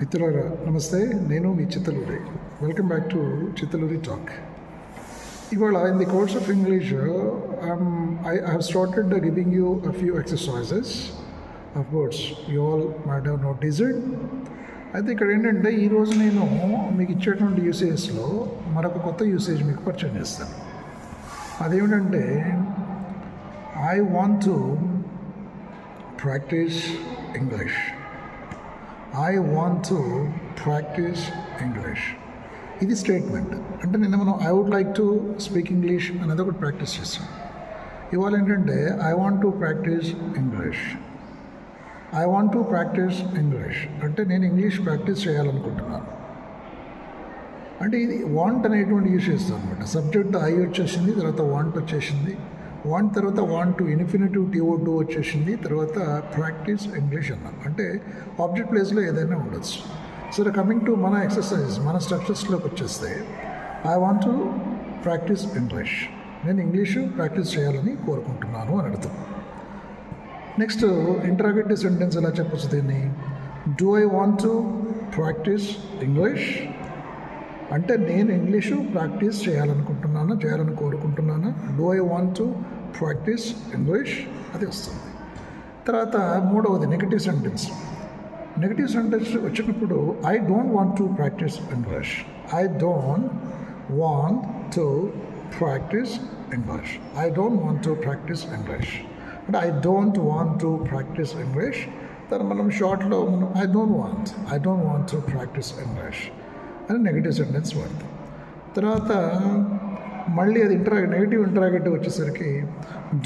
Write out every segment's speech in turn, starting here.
మిత్రులారా నమస్తే. నేను మీ Chittaluri. Welcome back to Chittaluri talk ఇవాళ in the course of English I have started giving you a few exercises of course you all might have notice it అయితే ఇక్కడ ఏంటంటే ఈరోజు నేను మీకు ఇచ్చేటువంటి యూసేజ్లో మరొక కొత్త యూసేజ్ మీకు పరిచయం చేస్తాను. అదేమిటంటే I want to practice English I want to practice English ఇది స్టేట్మెంట్ అంటే నిన్న మనం I would like to speak English అనేది ఒకటి ప్రాక్టీస్ చేస్తాం ఇవాళ ఏంటంటే I want to practice English I want to practice English అంటే నేను ఇంగ్లీష్ ప్రాక్టీస్ చేయాలనుకుంటున్నాను. అంటే ఇది వాంట్ అనేటువంటి యూస్ చేస్తాను అనమాట సబ్జెక్ట్ ఐ వచ్చేసింది తర్వాత వాంట్ వచ్చేసింది. వన్ తర్వాత want to infinitive T O to వచ్చేసింది. తర్వాత ప్రాక్టీస్ ఇంగ్లీష్ అన్నాం. అంటే ఆబ్జెక్ట్ ప్లేస్లో ఏదైనా ఉండొచ్చు. సరే కమింగ్ టు మన ఎక్సర్సైజ్ మన స్ట్రక్చర్స్లోకి వచ్చేస్తే I want to practice English నేను ఇంగ్లీషు ప్రాక్టీస్ చేయాలని కోరుకుంటున్నాను అని అర్థం. నెక్స్ట్ ఇంటరాగేటివ్ సెంటెన్స్ ఎలా చెప్పచ్చు దీన్ని? Do I want to practice English అంటే నేను ఇంగ్లీషు ప్రాక్టీస్ చేయాలనుకుంటున్నాను చేయాలని కోరుకుంటున్నాను? Do I want to practice English అది వస్తుంది. తర్వాత మూడవది నెగిటివ్ సెంటెన్స్ నెగిటివ్ సెంటెన్స్ వచ్చినప్పుడు I don't want to practice English I don't want to practice English I don't want to practice English అంటే I don't want to practice English తర్వాత మనం షార్ట్లో మనం I don't want I don't want to practice English అని negative sentence వాడతాం. తర్వాత మళ్ళీ అది ఇంటరా నెగిటివ్ ఇంటరాగేటివ్ వచ్చేసరికి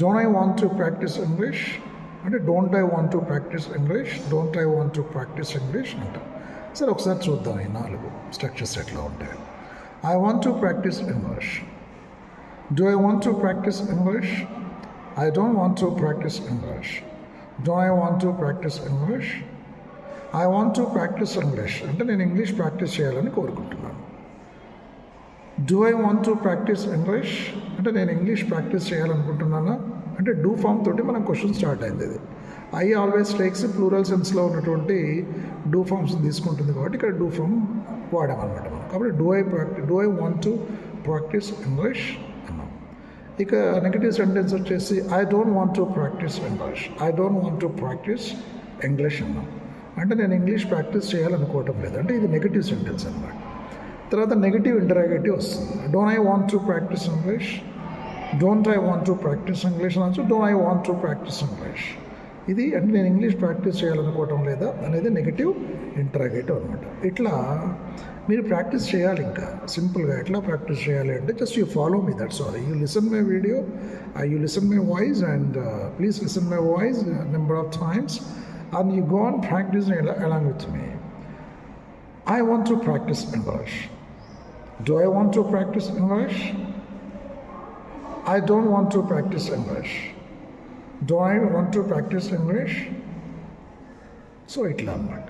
don't I want to practice English అంటే don't I want to practice English don't I want to practice English అంట. సరే ఒకసారి చూద్దాం ఈ నాలుగు స్ట్రక్చర్స్ ఎట్లా ఉంటాయి I want to practice English do I want to practice English I don't want to practice English don't I want to practice English I want to practice English అంటే నేను ఇంగ్లీష్ ప్రాక్టీస్ చేయాలని కోరుకుంటున్నాను. Do I want to practice English అంటే నేను English practice చేయాలనుకుంటున్నాను? అంటే do form తోటి మనం క్వశ్చన్ స్టార్ట్ అయింది ఇది. ఐ ఆల్వేస్ టేక్స్ ప్లూరల్ సెన్స్లో ఉన్నటువంటి డూ ఫామ్స్ తీసుకుంటుంది కాబట్టి ఇక్కడ డూ ఫామ్ వాడామన్నమాట మనం. కాబట్టి do I practice do I want to practice English అన్నాం. ఇక నెగిటివ్ సెంటెన్స్ వచ్చేసి I don't want to practice English I don't want to practice English అన్నాం. అంటే నేను ఇంగ్లీష్ ప్రాక్టీస్ చేయాలనుకోవటం లేదు. అంటే ఇది నెగిటివ్ సెంటెన్స్ అనమాట తర్వాత నెగిటివ్ ఇంటరాగేటివ్ వస్తుంది. Don't I want to practice English don't I want to practice English అనొచ్చు. Don't I want to practice English ఇది అంటే నేను ఇంగ్లీష్ ప్రాక్టీస్ చేయాలనుకోవటం లేదా అనేది నెగిటివ్ ఇంటరాగేటివ్ అనమాట ఇట్లా మీరు ప్రాక్టీస్ చేయాలి ఇంకా. సింపుల్గా ఎట్లా ప్రాక్టీస్ చేయాలి అంటే just you follow me that's all you listen my video I you listen my voice and please listen my voice number of times and you go practice practicing along with me I want to practice English Do I want to practice English? I don't want to practice English. Do I want to practice English? So ఇట్లా అన్నమాట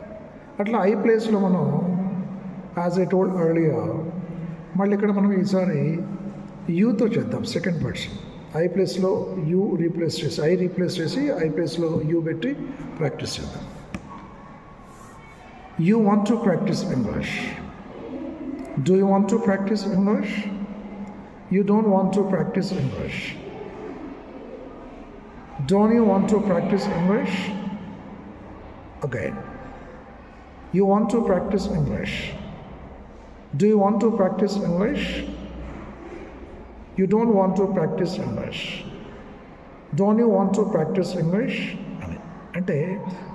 అట్లా I ప్లేస్లో మనం as I told earlier మళ్ళీ ఇక్కడ మనం ఈసారి యూతో చేద్దాం సెకండ్ పర్సన్ ఐ ప్లేస్లో యూ రీప్లేస్ చేసి ఐ రీప్లేస్ చేసి ఐ ప్లేస్లో యూ పెట్టి ప్రాక్టీస్ చేద్దాం you want to practice English Do you want to practice English you don't want to practice English don't you want to practice English again you want to practice English do you want to practice English you don't want to practice English. Don't you want to practice English? అని అంటే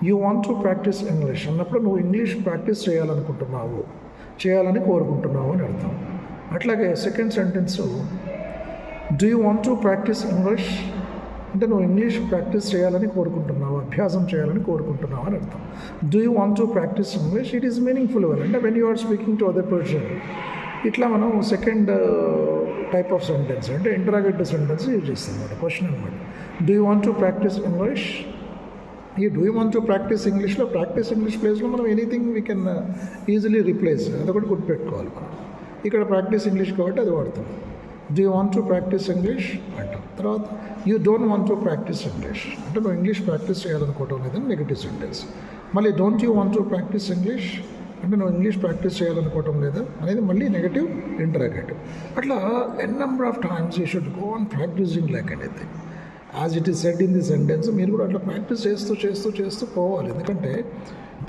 you want to practice English అన్నప్పుడు నువ్వు English practice చేయాలనుకుంటున్నావు చేయాలని కోరుకుంటున్నావు అని అర్థం. అట్లాగే second sentence do you want to practice English అంటే నువ్వు ఇంగ్లీష్ ప్రాక్టీస్ చేయాలని కోరుకుంటున్నావు అభ్యాసం చేయాలని కోరుకుంటున్నావు అని అర్థం. Do you want to practice English it is meaningful well అంటే when you are speaking to other person ఇట్లా మనం సెకండ్ టైప్ ఆఫ్ సెంటెన్స్ అంటే ఇంటరాగేటివ్ సెంటెన్స్ యూజ్ చేస్తాం అన్నమాట క్వశ్చన్ అనమాట do you want to practice English ఈ do you want to practice ఇంగ్లీష్లో practice English ప్లేస్లో మనం anything we can easily uh, replace అదొకటి గుర్తుపెట్టుకోవాలి ఇక్కడ ప్రాక్టీస్ ఇంగ్లీష్ కాబట్టి అది వాడతాం. Do you want to practice English అంటాం. తర్వాత you don't want to practice English అంటే నువ్వు ఇంగ్లీష్ ప్రాక్టీస్ చేయాలనుకోవటం లేదని నెగిటివ్ సెంటెన్స్ మళ్ళీ don't you want to practice English అంటే నువ్వు ఇంగ్లీష్ ప్రాక్టీస్ చేయాలనుకోవటం లేదా? అనేది మళ్ళీ నెగిటివ్ ఇంటరాగేటివ్ అట్లా n number of times you should go on practicing like anything as it is set in the sentence మీరు కూడా అట్లా ప్రాక్టీస్ చేస్తూ చేస్తూ చేస్తూ పోవాలి. ఎందుకంటే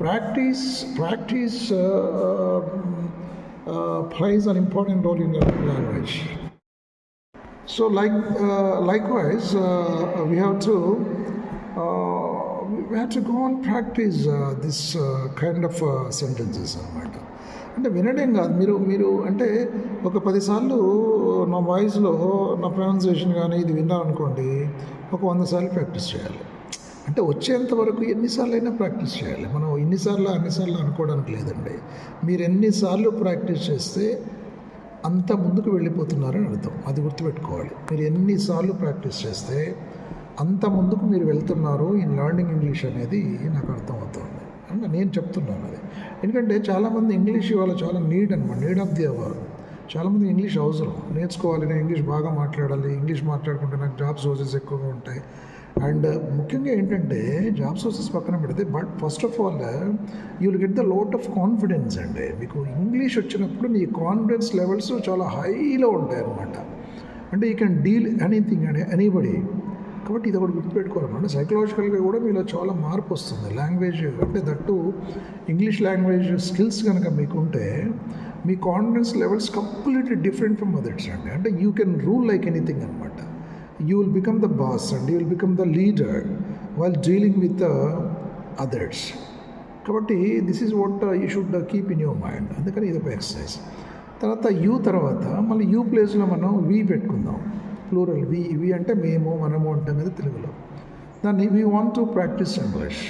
practice practice place an important role in language So, like uh, likewise, uh, we have to uh, we have to go and practice uh, this అంటే వినడం కాదు. మీరు మీరు అంటే ఒక పదిసార్లు నా వాయిస్లో నా ప్రొనౌన్సియేషన్ కానీ ఇది విన్నారనుకోండి ఒక వంద సార్లు ప్రాక్టీస్ చేయాలి. అంటే వచ్చేంత వరకు ఎన్నిసార్లు అయినా ప్రాక్టీస్ చేయాలి. మనం ఇన్నిసార్లు అన్నిసార్లు అనుకోవడానికి లేదండి. మీరు ఎన్నిసార్లు ప్రాక్టీస్ చేస్తే అంత ముందుకు వెళ్ళిపోతున్నారని అర్థం. అది గుర్తుపెట్టుకోవాలి. మీరు ఎన్నిసార్లు ప్రాక్టీస్ చేస్తే అంత ముందుకు మీరు వెళ్తున్నారు ఇన్ లర్నింగ్ ఇంగ్లీష్ అనేది నాకు అర్థమవుతుంది. అంటే నేను చెప్తున్నాను అది. ఎందుకంటే చాలామంది ఇంగ్లీష్ ఇవాళ చాలా నీడ్ అనమాట నీడ్ ఆఫ్ ది అవర్. చాలామంది ఇంగ్లీష్ అవసరం. నేర్చుకోవాలి నేను ఇంగ్లీష్ బాగా మాట్లాడాలి ఇంగ్లీష్ మాట్లాడుకుంటే నాకు జాబ్ సోర్సెస్ ఎక్కువగా ఉంటాయి. అండ్ ముఖ్యంగా ఏంటంటే జాబ్ సోర్సెస్ పక్కన పెడితే but first of all you will get the lot of confidence అండి. మీకు ఇంగ్లీష్ వచ్చినప్పుడు మీ కాన్ఫిడెన్స్ లెవెల్స్ చాలా హైలో ఉంటాయి అన్నమాట అంటే you can deal anything and anybody కాబట్టి ఇది ఒకటి గుర్తుపెట్టుకోవాలన్నమాట సైకలాజికల్గా కూడా మీలో చాలా మార్పు వస్తుంది. లాంగ్వేజ్ అంటే దట్టు ఇంగ్లీష్ లాంగ్వేజ్ స్కిల్స్ కనుక మీకు ఉంటే మీ confidence levels completely different from others అండి. అంటే you can rule like anything అనమాట you will become the boss and you will become the leader while dealing with others కాబట్టి this is what you should keep in your mind అందుకని ఇది ఒక exercise తర్వాత you తర్వాత మళ్ళీ you ప్లేస్లో మనం వి పెట్టుకుందాం. ప్లూరల్ వి ఇవి అంటే మేము మనము అంటాం కదా తెలుగులో. దాన్ని we want to practice English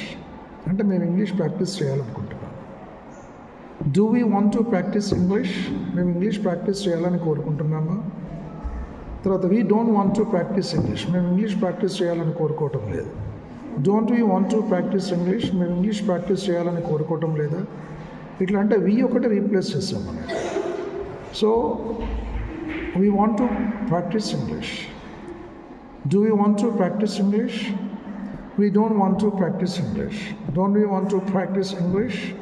అంటే మేము ఇంగ్లీష్ ప్రాక్టీస్ చేయాలనుకుంటున్నాం. Do we want to practice English మేము ఇంగ్లీష్ ప్రాక్టీస్ చేయాలని కోరుకుంటున్నామా? తర్వాత we don't want to practice English మేము ఇంగ్లీష్ ప్రాక్టీస్ చేయాలని కోరుకోవటం లేదు. Don't we want to practice English మేము ఇంగ్లీష్ ప్రాక్టీస్ చేయాలని కోరుకోవటం లేదా? ఇట్లా అంటే వీ ఒకటి రీప్లేస్ చేస్తాం మనం. So we want to practice English. Do we want to practice English? We don't want to practice English. Don't we want to practice English?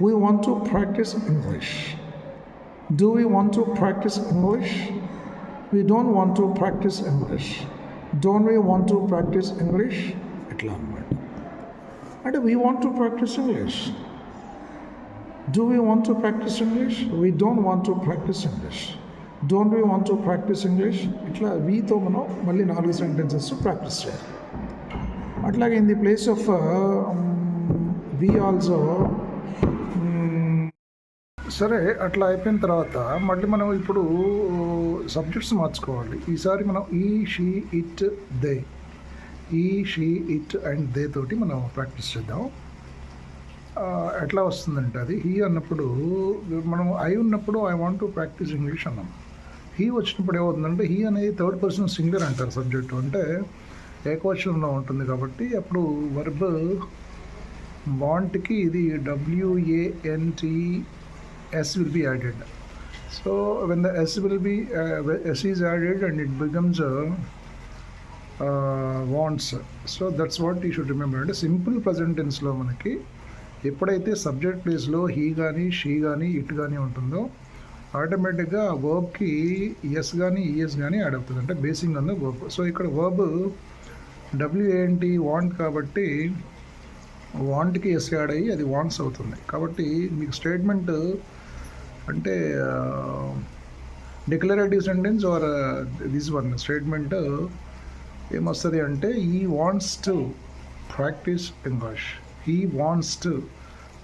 We want to practice English. Do we want to practice English? We don't want to practice English. Don't we want to practice English? At Lambert. And we want to practice English. Do we want to practice English? We don't want to practice English. Don't we want to practice English ఇట్లా వీతో మనం మళ్ళీ నాలుగు sentences practice చేయాలి. అట్లాగే in the place of we also సరే అట్లా అయిపోయిన తర్వాత మళ్ళీ మనం ఇప్పుడు uh, సబ్జెక్ట్స్ మార్చుకోవాలి. ఈసారి మనం he she it they he she it and they తోటి మనం ప్రాక్టీస్ చేద్దాం. ఎట్లా వస్తుందంటే అది హీ అన్నప్పుడు మనం ఐ ఉన్నప్పుడు I want to practice English అన్నాం. హీ వచ్చినప్పుడు ఏమవుతుందంటే హీ అనేది థర్డ్ పర్సన్ సింగర్ అంటారు సబ్జెక్టు. అంటే ఏకవచనంలో ఉంటుంది కాబట్టి అప్పుడు వర్బ్ వాంట్కి ఇది W A N T S will be added so when the S will be S is added and it becomes wants so that's what he should remember అంటే simple present టెన్స్లో మనకి ఎప్పుడైతే సబ్జెక్ట్ ప్లేస్లో he కానీ she కానీ it కానీ ఉంటుందో ఆటోమేటిక్గా వర్బ్కి ఎస్ కానీ ఈఎస్ కానీ యాడ్ అవుతుంది. అంటే బేసింగ్ ఆన్ వర్బ్ సో ఇక్కడ verb W A N T want కాబట్టి వాంట్కి ఎస్ యాడ్ అయ్యి అది వాంట్స్ అవుతుంది. కాబట్టి మీకు స్టేట్మెంట్ అంటే declarative sentence or this one statement ఏమొస్తుంది అంటే he wants to practice English he wants to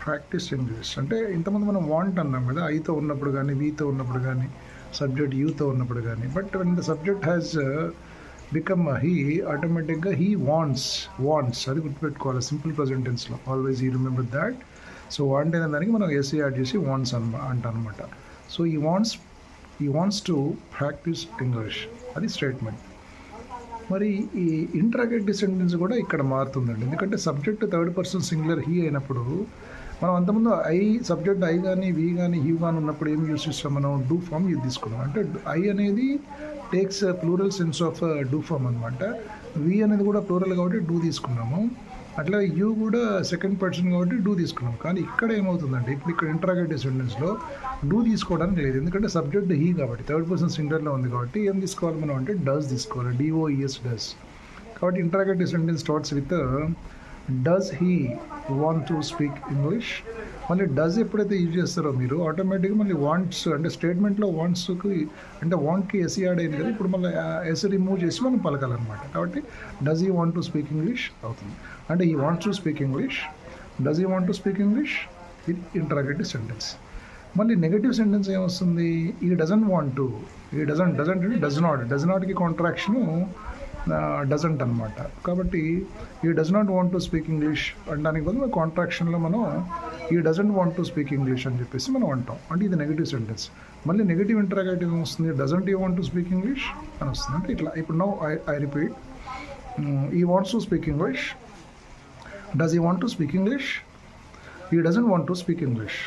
practice English అంటే ఇంతమంది మనం వాంట్ అన్నాం కదా ఐతో ఉన్నప్పుడు కానీ వీతో ఉన్నప్పుడు కానీ సబ్జెక్ట్ యూతో ఉన్నప్పుడు కానీ. But when the subject has become he ఆటోమేటిక్గా హీ వాంట్స్ వాంట్స్ అది గుర్తుపెట్టుకోవాలి simple ప్రజెంటెన్స్లో always you remember that so want అయిన దానికి మనం ఏసీ యాడ్ చేసి వాంట్స్ అన అంట అనమాట so he wants he wants to practice English అది స్టేట్మెంట్ మరి ఈ ఇంట్రాగేటివ్ సెంటెన్స్ కూడా ఇక్కడ మారుతుందండి. ఎందుకంటే subject third person singular he అయినప్పుడు మనం అంతకుముందు ఐ సబ్జెక్ట్ ఐ కానీ వి కానీ హీ కానీ ఉన్నప్పుడు ఏం యూస్ చేస్తాం మనం? డూ ఫామ్ యూజ్ తీసుకున్నాం. అంటే ఐ అనేది takes plural sense of do form అనమాట వి అనేది కూడా ప్లూరల్ కాబట్టి డూ తీసుకున్నాము. అట్లా యూ కూడా సెకండ్ పర్సన్ కాబట్టి డూ తీసుకున్నాం. కానీ ఇక్కడ ఏమవుతుందంటే ఇప్పుడు ఇక్కడ ఇంటరాగేటివ్ సెంటెన్స్లో డూ తీసుకోవడానికి లేదు. ఎందుకంటే సబ్జెక్ట్ హీ కాబట్టి థర్డ్ పర్సన్ సింగర్లో ఉంది కాబట్టి ఏం తీసుకోవాలి మనం అంటే డస్ తీసుకోవాలి. D O E S does. కాబట్టి interrogative sentence starts with does he want to speak English మళ్ళీ డస్ ఎప్పుడైతే యూజ్ చేస్తారో మీరు ఆటోమేటిక్గా మళ్ళీ వాంట్స్ అంటే స్టేట్మెంట్లో వాంట్స్కి అంటే వాంట్కి ఎస్ యాడ్ అయింది కదా ఇప్పుడు మళ్ళీ ఎస్ రిమూవ్ చేసి మనం పలకాలన్నమాట. కాబట్టి does he want to speak English అవుతుంది. అంటే he wants to speak English does he want to speak English ఇది ఇంటరాగేటివ్ సెంటెన్స్ మళ్ళీ నెగటివ్ సెంటెన్స్ ఏమొస్తుంది? He doesn't want to he doesn't doesn't does not does నాట్కి contraction doesn't అనమాట కాబట్టి he does not want to speak English అనడానికి బదులు కాంట్రాక్షన్లో మనం he doesn't want to speak English అని చెప్పేసి మనం అంటాం. అంటే ఇది నెగటివ్ సెంటెన్స్ మళ్ళీ నెగిటివ్ ఇంటరాగేటివ్ వస్తుంది doesn't you want to speak English అని వస్తుంది. అంటే ఇట్లా ఇప్పుడు no I I repeat he wants to speak English does he want to speak English he doesn't want to speak English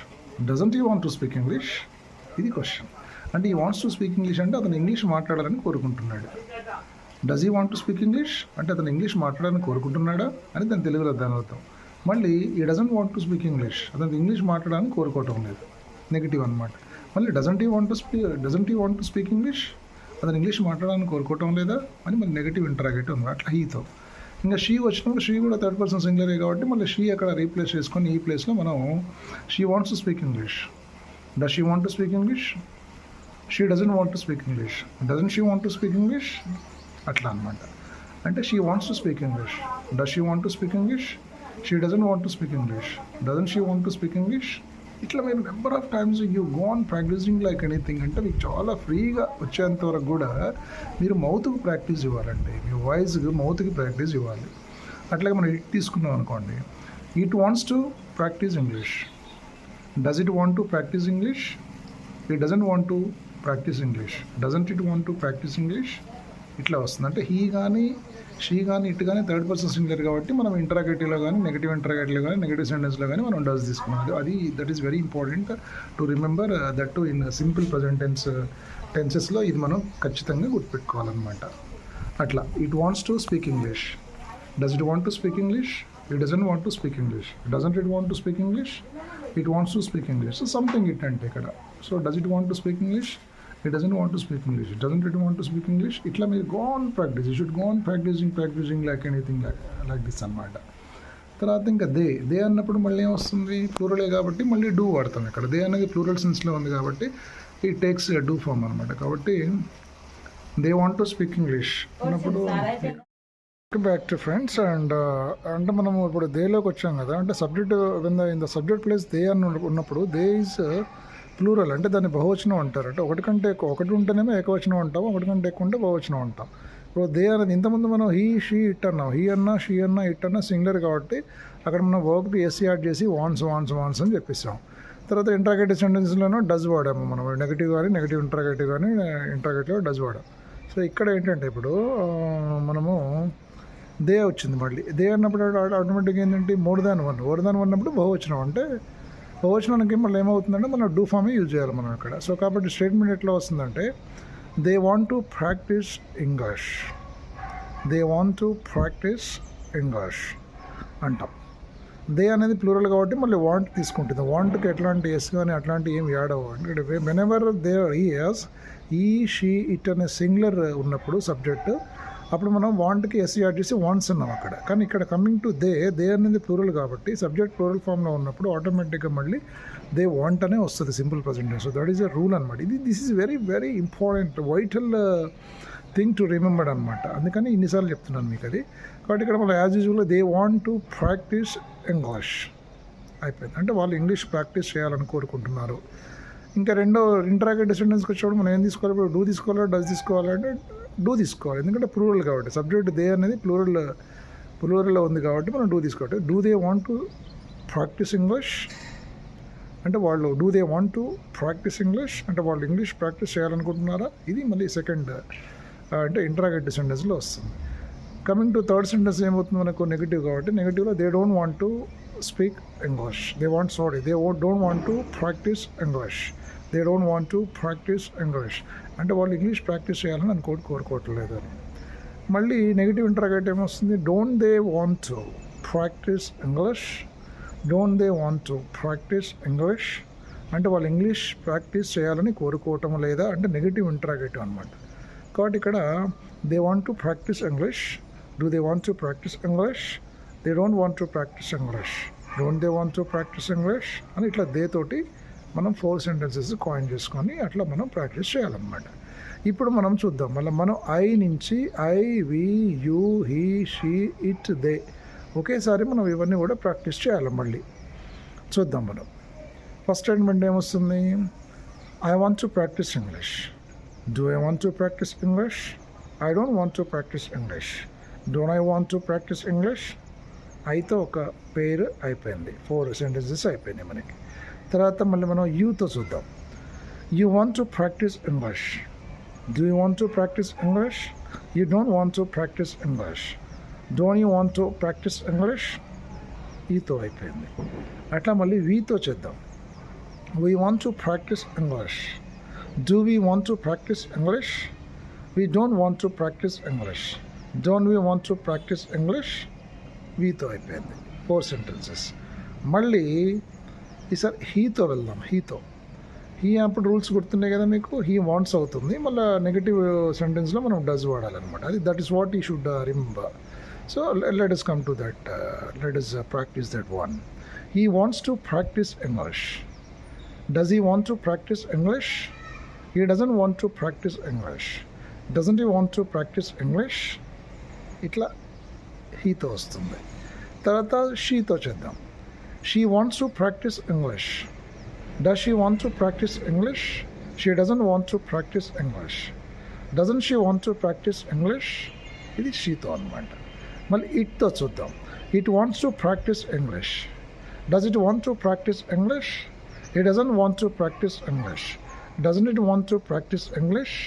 doesn't you want to speak English ఇది question అంటే he wants to speak English అంటే అతను English మాట్లాడాలని కోరుకుంటున్నాడు. Does he want to speak English అంటే అతను English మాట్లాడాలని కోరుకుంటున్నాడా అని దాని తెలుగులో దాని అర్థం. మళ్ళీ he doesn't want to speak English అతను ఇంగ్లీష్ మాట్లాడాలని కోరుకోవటం లేదు. నెగిటివ్ అనమాట మళ్ళీ doesn't you want to speak doesn't he want to speak English అతను ఇంగ్లీష్ మాట్లాడాలని కోరుకోవటం లేదా అని మళ్ళీ నెగిటివ్ ఇంటరాగేటివ్ ఉంది. అట్లా హీతో ఇంకా షీ వచ్చినప్పుడు షీ కూడా థర్డ్ పర్సన్ సింగులరే కాబట్టి మళ్ళీ షీ అక్కడ రీప్లేస్ చేసుకొని ఈ ప్లేస్లో మనం she wants to speak English does she want to speak English she doesn't want to speak English doesn't she want to speak English అట్లా అనమాట అంటే she wants to speak English does she want to speak English she doesn't want to speak English doesn't she want to speak English ఇట్లా మీరు number of times you go on practising like anything అంటే మీకు చాలా ఫ్రీగా వచ్చేంత వరకు కూడా మీరు మౌత్కి ప్రాక్టీస్ ఇవ్వాలండి. మీ వాయిస్కి మౌత్కి ప్రాక్టీస్ ఇవ్వాలి. అట్లాగే మనం ఇట్ తీసుకున్నాం అనుకోండి. It wants to practise English does it want to practise English it doesn't want to practise English doesn't it want to practise English ఇట్లా వస్తుంది. అంటే హీ కానీ షీ కానీ ఇటు కానీ థర్డ్ పర్సన్ సింగులర్ కాబట్టి మనం ఇంటరాగేటివ్లో కానీ నెగిటివ్ ఇంటరాగేటివ్లో కానీ నెగిటివ్ సెంటెన్స్లో కానీ మనం డస్ తీసుకున్నాం. అది అది that is very important to remember that to in simple present tense టెన్సెస్లో ఇది మనం ఖచ్చితంగా గుర్తుపెట్టుకోవాలన్నమాట. అట్లా it wants to speak English does it want to speak English it doesn't want to speak English doesn't it want to speak English it wants to speak English so something it అంటే ఇక్కడ so does it want to speak English it doesn't want to speak English it doesn't it want to speak English ఇట్లా మీరు go on practise you should go on practising practising like anything like like this అనమాట తర్వాత ఇంకా they they అన్నప్పుడు మళ్ళీ ఏమొస్తుంది? ప్లూరలే కాబట్టి మళ్ళీ డూ వాడతాం ఇక్కడ. దే అనేది ప్లూరల్ సెన్స్లో ఉంది కాబట్టి ఈ టేక్స్ డూ ఫామ్ అనమాట కాబట్టి they want to speak English అన్నప్పుడు బ్యాక్ టు ఫ్రెండ్స్ అండ్ అంటే మనము ఇప్పుడు దేలోకి వచ్చాం కదా. అంటే subject in the subject place they అని ఉన్నప్పుడు దే ఈజ్ ప్లూరల్ అంటే దాన్ని బహువచనం అంటారు. అంటే ఒకటి కంటే ఎక్కువ ఒకటి ఉంటేనేమో ఏకవచనం అంటాం ఒకటి కంటే ఎక్కువ ఉంటే బహువచనం అంటాం. ఇప్పుడు దే అనేది ఇంతకుముందు మనం హీ షీ ఇట్ అన్నాం. హీ అన్నా షీ అన్నా ఇట్ అన్నా సింగులర్ కాబట్టి అక్కడ మనం వర్క్కి ఎస్సీ యాడ్ చేసి వాన్స్ వాన్స్ వాన్స్ అని చెప్పిస్తాం తర్వాత ఇంట్రాగేటివ్ సెంటెన్స్లోనూ డజ్ వాడాము మనం. నెగిటివ్ కానీ నెగిటివ్ ఇంట్రాగేటివ్ కానీ ఇంట్రాగేటివ్ డజ్ వాడాం. సో ఇక్కడ ఏంటంటే ఇప్పుడు మనము దే వచ్చింది మళ్ళీ. దే అన్నప్పుడు ఆటోమేటిక్గా ఏంటంటే more than one. More than one అన్నప్పుడు బహువచనం. అంటే బహువచనానికి మళ్ళీ ఏమవుతుందంటే మనం డూ ఫామే యూజ్ చేయాలి మనం ఇక్కడ. సో కాబట్టి స్టేట్మెంట్ ఎట్లా వస్తుందంటే they want to practise English they want to practise English అంటాం. దే అనేది ప్లూరల్ కాబట్టి మళ్ళీ వాంట్ తీసుకుంటుంది. వాంట్కి ఎట్లాంటి ఎస్ కానీ అట్లాంటి ఏం యాడ్ అవ్వండి when ever they he he she it అనే సింగులర్ ఉన్నప్పుడు సబ్జెక్టు అప్పుడు మనం వాంట్కి ఎస్సీఆర్టీసీ యాడ్ చేసి వాంట్స్ ఉన్నాం అక్కడ. కానీ ఇక్కడ కమింగ్ టు దే దే అనేది ప్లూరల్ కాబట్టి సబ్జెక్ట్ ప్లూరల్ ఫామ్లో ఉన్నప్పుడు ఆటోమేటిక్గా మళ్ళీ దే వాంట్ అనే వస్తుంది simple presentation so that is a rule అనమాట ఇది this is very very important vital thing to remember అనమాట అందుకని ఇన్నిసార్లు చెప్తున్నాను మీకు అది కాబట్టి ఇక్కడ మళ్ళీ as usual they want to practise English అయిపోయింది. అంటే వాళ్ళు ఇంగ్లీష్ ప్రాక్టీస్ చేయాలని కోరుకుంటున్నారు. ఇంకా రెండో ఇంటరాగేటివ్ సెంటెన్స్కి వచ్చేప్పుడు మనం ఏం తీసుకోవాలి? ఇప్పుడు డూ తీసుకోవాలా? డస్ తీసుకోవాలంటే డూ తీసుకోవాలి. ఎందుకంటే ప్లూరల్ కాబట్టి. సబ్జెక్ట్ దే అనేది ప్లూరల్ ప్లూరల్లో ఉంది కాబట్టి మనం డూ తీసుకోవాలి. Do they want to practise English అంటే వాళ్ళు do they want to practise English అంటే వాళ్ళు ఇంగ్లీష్ ప్రాక్టీస్ చేయాలనుకుంటున్నారా? ఇది మళ్ళీ సెకండ్ అంటే ఇంటరాగేటివ్ సెంటెన్స్లో వస్తుంది. కమింగ్ టు థర్డ్ సెంటెన్స్ ఏమవుతుంది మనకు? నెగిటివ్ కాబట్టి నెగిటివ్లో they don't want to speak English they want sorry they don't want to practise English they don't want to practise English అంటే వాళ్ళు ఇంగ్లీష్ ప్రాక్టీస్ చేయాలని అనుకోటి కోరుకోవట్లేదు అని. మళ్ళీ నెగిటివ్ ఇంటరాగేట్ ఏమొస్తుంది? Don't they want to practise English don't they want to practise English అంటే వాళ్ళు ఇంగ్లీష్ ప్రాక్టీస్ చేయాలని కోరుకోవటం లేదా? అంటే నెగిటివ్ ఇంటరాగేటివ్ అనమాట కాబట్టి ఇక్కడ they want to practise English do they want to practise English they don't want to practise English don't they want to practise English అని ఇట్లా దే తోటి మనం ఫోర్ సెంటెన్సెస్ కాయిన్ చేసుకొని అట్లా మనం ప్రాక్టీస్ చేయాలన్నమాట. ఇప్పుడు మనం చూద్దాం. మళ్ళీ మనం ఐ నుంచి I we you he she it they ఒకేసారి మనం ఇవన్నీ కూడా ప్రాక్టీస్ చేయాలి మళ్ళీ. చూద్దాం మనం. ఫస్ట్ స్టేట్మెంట్ ఏమొస్తుంది? I want to practise English do I want to practise English I don't want to practise English don't I want to practise English అయితే ఒక పేరు అయిపోయింది. ఫోర్ సెంటెన్సెస్ అయిపోయినాయి మనకి. తర్వాత మళ్ళీ మనం యూతో చూద్దాం you want to practise English do you want to practise English you don't want to practise English don't you want to practise English ఈతో అయిపోయింది అట్లా మళ్ళీ వీతో చేద్దాం we want to practise English do we want to practise English we don't want to practise English don't we want to practise English వీతో అయిపోయింది four sentences మళ్ళీ ఈసారి హీతో వెళ్దాం హీతో he అప్పుడు రూల్స్ గుర్తున్నాయి కదా మీకు? హీ వాంట్స్ అవుతుంది. మళ్ళీ నెగిటివ్ సెంటెన్స్లో మనం డస్ వాడాలన్నమాట. అది that is what we should remember so let us come to that let us practice that one he wants to practice English does he want to practice English he doesn't want to practice English doesn't he want to practice English ఇట్లా హీతో వస్తుంది. తర్వాత షీతో చేద్దాం. She wants to practice English does she want to practice English she doesn't want to practice English doesn't she want to practice English ఇది షీతో అనమాట మళ్ళీ ఇట్తో చూద్దాం it wants to practice English does it want to practice English it doesn't want to practice English doesn't it want to practice English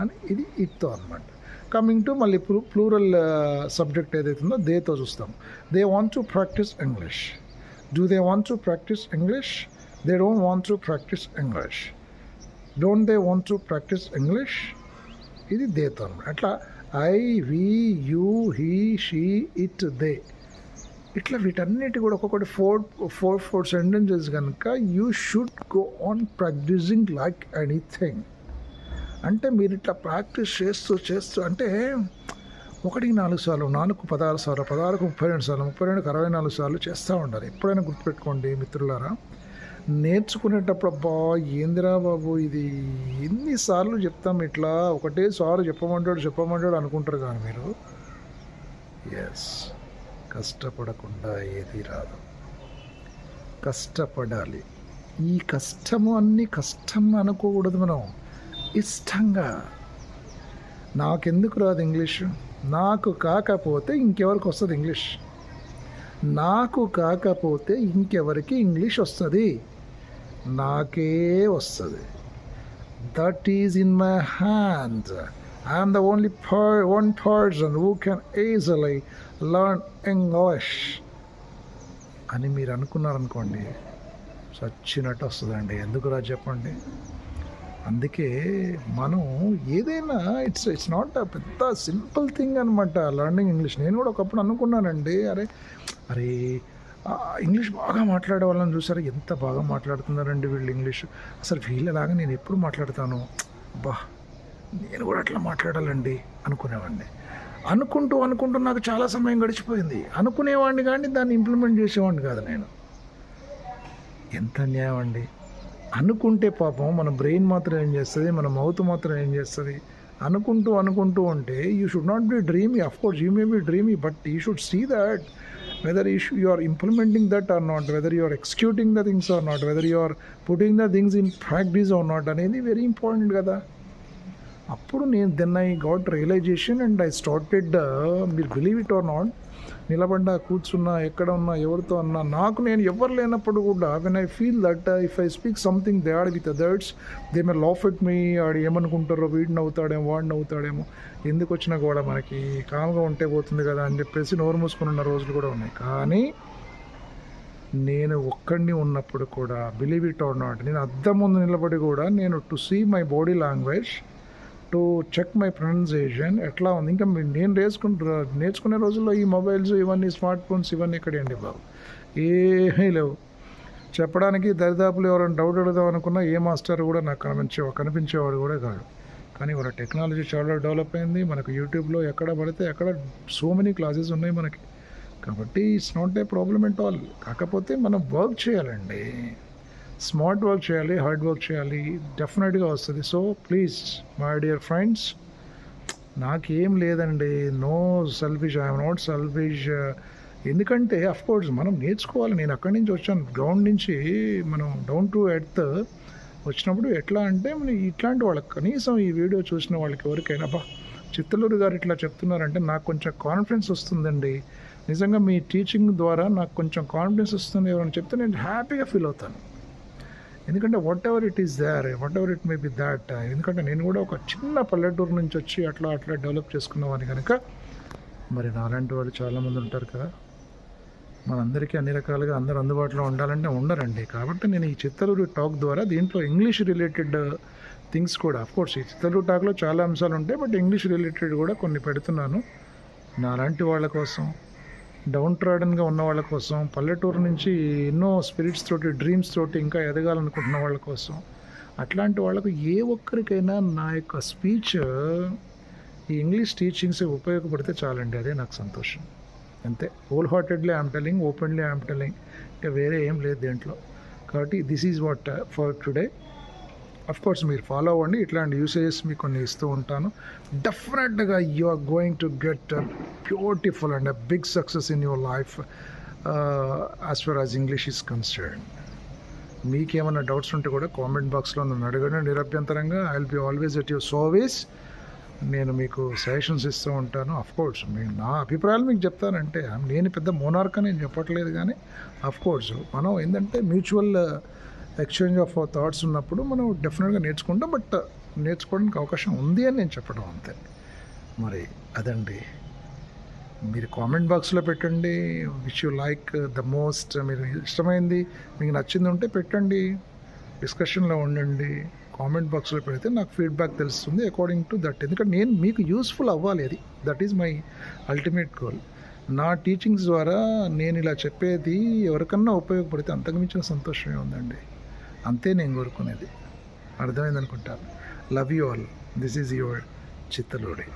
అని ఇది ఇట్తో అనమాట కమింగ్ టు మళ్ళీ ప్లూ ప్లూరల్ సబ్జెక్ట్ ఏదైతుందో దేతో చూస్తాం they want to practise English do they want to practise English they don't want to practise English don't they want to practise English ఇది దేతో అనమాట అట్లా I we you he she it they ఇట్లా వీటన్నిటి కూడా ఒక్కొక్కటి ఫోర్ ఫోర్ ఫోర్ సెంటెన్సెస్ కనుక you should go on practicing like anything అంటే మీరు ఇట్లా ప్రాక్టీస్ చేస్తూ చేస్తూ అంటే ఒకటికి నాలుగు సార్లు నాలుగు పదహారు సార్లు పదహారుకు ముప్పై రెండు సార్లు ముప్పై రెండు అరవై నాలుగు సార్లు చేస్తూ ఉండాలి. ఎప్పుడైనా గుర్తుపెట్టుకోండి మిత్రులారా నేర్చుకునేటప్పుడు అబ్బా ఏందిరా బాబు ఇది? ఎన్నిసార్లు చెప్తాం ఇట్లా? ఒకటే సార్లు చెప్పమంటాడు చెప్పమంటాడు అనుకుంటారు కానీ మీరు. ఎస్ కష్టపడకుండా ఏది రాదు. కష్టపడాలి. ఈ కష్టము అన్ని కష్టం అనుకోకూడదు మనం. ఇష్టంగా. నాకెందుకు రాదు ఇంగ్లీషు? నాకు కాకపోతే ఇంకెవరికి వస్తుంది ఇంగ్లీష్? నాకు కాకపోతే ఇంకెవరికి ఇంగ్లీష్ వస్తుంది? నాకే వస్తుంది. That is in my hand I'm the only per one person who can easily learn English అని మీరు అనుకున్నారనుకోండి చచ్చినట్టు వస్తుందండి. ఎందుకురా చెప్పండి? అందుకే మనం ఏదైనా ఇట్స్ ఇట్స్ నాట్ అ పెద్ద సింపుల్ థింగ్ అనమాట లర్నింగ్ ఇంగ్లీష్ నేను కూడా ఒకప్పుడు అనుకున్నానండి అరే అరే ఇంగ్లీష్ బాగా మాట్లాడే వాళ్ళని చూసారా? ఎంత బాగా మాట్లాడుతున్నారండి వీళ్ళు ఇంగ్లీష్ అసలు వీళ్ళలాగా నేను ఎప్పుడు మాట్లాడతాను? బా నేను కూడా అట్లా మాట్లాడాలండి అనుకునేవాడిని. అనుకుంటూ అనుకుంటూ నాకు చాలా సమయం గడిచిపోయింది. అనుకునేవాడిని కానీ దాన్ని ఇంప్లిమెంట్ చేసేవాడిని కాదు నేను. ఎంత అన్యాయం అండి. అనుకుంటే పాపం మన బ్రెయిన్ మాత్రం ఏం చేస్తుంది? మన మౌత్ మాత్రం ఏం చేస్తుంది? అనుకుంటూ అనుకుంటూ ఉంటే you should not be dreamy of course you may be dreamy but you should see that whether you you are implementing that or not whether you are executing the things or not whether you are putting the things in practice or not అనేది very important కదా. అప్పుడు నేను then I got realisation and I started మీరు believe it or not నిలబడ్డా కూర్చున్నా ఎక్కడ ఉన్నా ఎవరితో అన్నా నాకు నేను ఎవరు లేనప్పుడు కూడా when I feel that if I speak something they odd with others they may laugh at me ఆడు ఏమనుకుంటారో వీడిని అవుతాడేమో వాడిని అవుతాడేమో ఎందుకు వచ్చినా కూడా మనకి కామ్గా ఉంటే పోతుంది కదా అని చెప్పేసి నోరు మూసుకుని ఉన్న రోజులు కూడా ఉన్నాయి. కానీ నేను ఒక్కడిని ఉన్నప్పుడు కూడా బిలీవ్ ఇట్ ఆర్ నాట్ నేను అద్దం ముందు నిలబడి కూడా నేను to see my body language to check my pronunciation ఎట్లా ఉంది? ఇంకా నేను నేర్చుకుంటు నేర్చుకునే రోజుల్లో ఈ మొబైల్స్ ఇవన్నీ స్మార్ట్ ఫోన్స్ ఇవన్నీ ఎక్కడండి బాబు? ఏమీ లేవు. చెప్పడానికి దరిదాపులు ఎవరైనా డౌట్ అడుగుదాం అనుకున్నా ఏ మాస్టర్ కూడా నాకు కనిపించే కనిపించేవాడు కూడా కాదు కానీ వాళ్ళ టెక్నాలజీ చాలా డెవలప్ అయింది. మనకు యూట్యూబ్లో ఎక్కడ పడితే అక్కడ సో మెనీ క్లాసెస్ ఉన్నాయి మనకి. కాబట్టి it's not a problem at all కాకపోతే మనం వర్క్ చేయాలండి. స్మార్ట్ వర్క్ చేయాలి హార్డ్ వర్క్ చేయాలి డెఫినెట్గా వస్తుంది. So please my dear friends నాకేం లేదండి. No selfish I'm not selfish ఎందుకంటే కోర్స్ మనం నేర్చుకోవాలి. నేను అక్కడి నుంచి వచ్చాను. గ్రౌండ్ నుంచి మనం డౌన్ టు ఎర్త్ వచ్చినప్పుడు ఎట్లా అంటే మనం ఇట్లాంటి వాళ్ళకి కనీసం ఈ వీడియో చూసిన వాళ్ళకి ఎవరికైనా బా చిత్తలూరు గారు ఇట్లా చెప్తున్నారంటే నాకు కొంచెం కాన్ఫిడెన్స్ వస్తుందండి. నిజంగా మీ టీచింగ్ ద్వారా నాకు కొంచెం కాన్ఫిడెన్స్ వస్తుంది ఎవరైనా చెప్తే నేను హ్యాపీగా ఫీల్ అవుతాను. ఎందుకంటే whatever it is there whatever it may be that ఎందుకంటే నేను కూడా ఒక చిన్న పల్లెటూరు నుంచి వచ్చి అట్లా అట్లా డెవలప్ చేసుకున్నవాడిని కనుక మరి నాలాంటి వాళ్ళు చాలామంది ఉంటారు కదా. మనందరికీ అన్ని రకాలుగా అందరూ అందుబాటులో ఉండాలంటే ఉండరండి. కాబట్టి నేను ఈ చిత్తలూరు టాక్ ద్వారా దీంట్లో ఇంగ్లీష్ రిలేటెడ్ థింగ్స్ కూడా కోర్స్ ఈ చిత్తలూరు టాక్లో చాలా అంశాలు ఉంటాయి బట్ ఇంగ్లీష్ రిలేటెడ్ కూడా కొన్ని పెడుతున్నాను. నాలాంటి వాళ్ళ కోసం డౌన్ ట్రాడన్గా ఉన్న వాళ్ళ కోసం పల్లెటూరు నుంచి ఎన్నో స్పిరిట్స్ తోటి డ్రీమ్స్ తోటి ఇంకా ఎదగాలనుకుంటున్న వాళ్ళ కోసం. అట్లాంటి వాళ్ళకు ఏ ఒక్కరికైనా నా యొక్క స్పీచ్ ఈ ఇంగ్లీష్ టీచింగ్స్ ఉపయోగపడితే చాలండి. అదే నాకు సంతోషం. అంతే. Wholeheartedly I'm telling openly I'm telling ఇంకా వేరే ఏం లేదు దేంట్లో. కాబట్టి this is what for today. Course మీరు ఫాలో అవ్వండి. ఇట్లాంటి యూసేజెస్ మీకు కొన్ని ఇస్తూ ఉంటాను. డెఫినెట్గా you are going to get beautiful and a big success in your life as far as English is concern మీకేమైనా డౌట్స్ ఉంటే కూడా కామెంట్ బాక్స్లో నన్ను అడగండి నిరభ్యంతరంగా. I will be always at your service నేను మీకు సజెషన్స్ ఇస్తూ ఉంటాను. కోర్స్ నేను నా అభిప్రాయాలు మీకు చెప్తానంటే నేను పెద్ద మోనార్క్ అని నేను చెప్పట్లేదు కానీ కోర్స్ మనం ఏంటంటే మ్యూచువల్ ఎక్స్చేంజ్ ఆఫ్ థాట్స్ ఉన్నప్పుడు మనం డెఫినెట్గా నేర్చుకుంటాం బట్ నేర్చుకోవడానికి అవకాశం ఉంది అని నేను చెప్పడం అంతే. మరి అదండి. మీరు కామెంట్ బాక్స్లో పెట్టండి. Which you like the most మీరు ఇష్టమైంది మీకు నచ్చింది ఉంటే పెట్టండి. డిస్కషన్లో ఉండండి. కామెంట్ బాక్స్లో పెడితే నాకు ఫీడ్బ్యాక్ తెలుస్తుంది అకార్డింగ్ టు దట్ ఎందుకంటే నేను మీకు యూస్ఫుల్ అవ్వాలి అది. That is my ultimate goal నా టీచింగ్స్ ద్వారా నేను ఇలా చెప్పేది ఎవరికన్నా ఉపయోగపడితే అంతకుమించిన సంతోషమే ఉందండి. అంతే నేను కోరుకునేది. అర్థమైంది అనుకుంటాను love you all this is your Chittaludi